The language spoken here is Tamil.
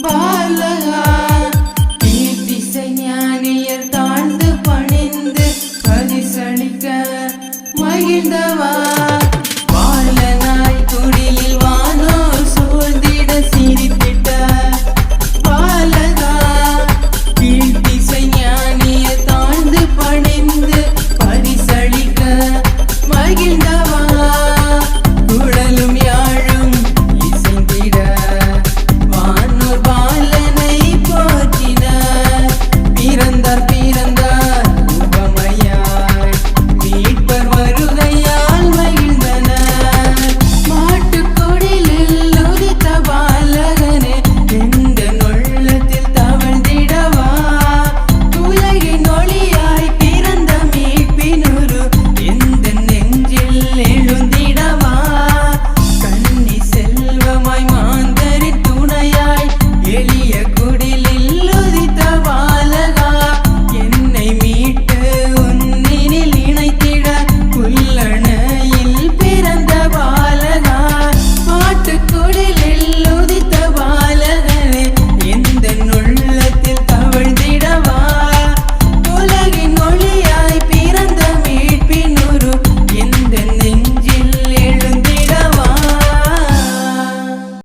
வாழகா தீர்த்திசை ஞானியர் தாழ்ந்து பணிந்து பதிசளிக்க மகிழ்ந்தவா.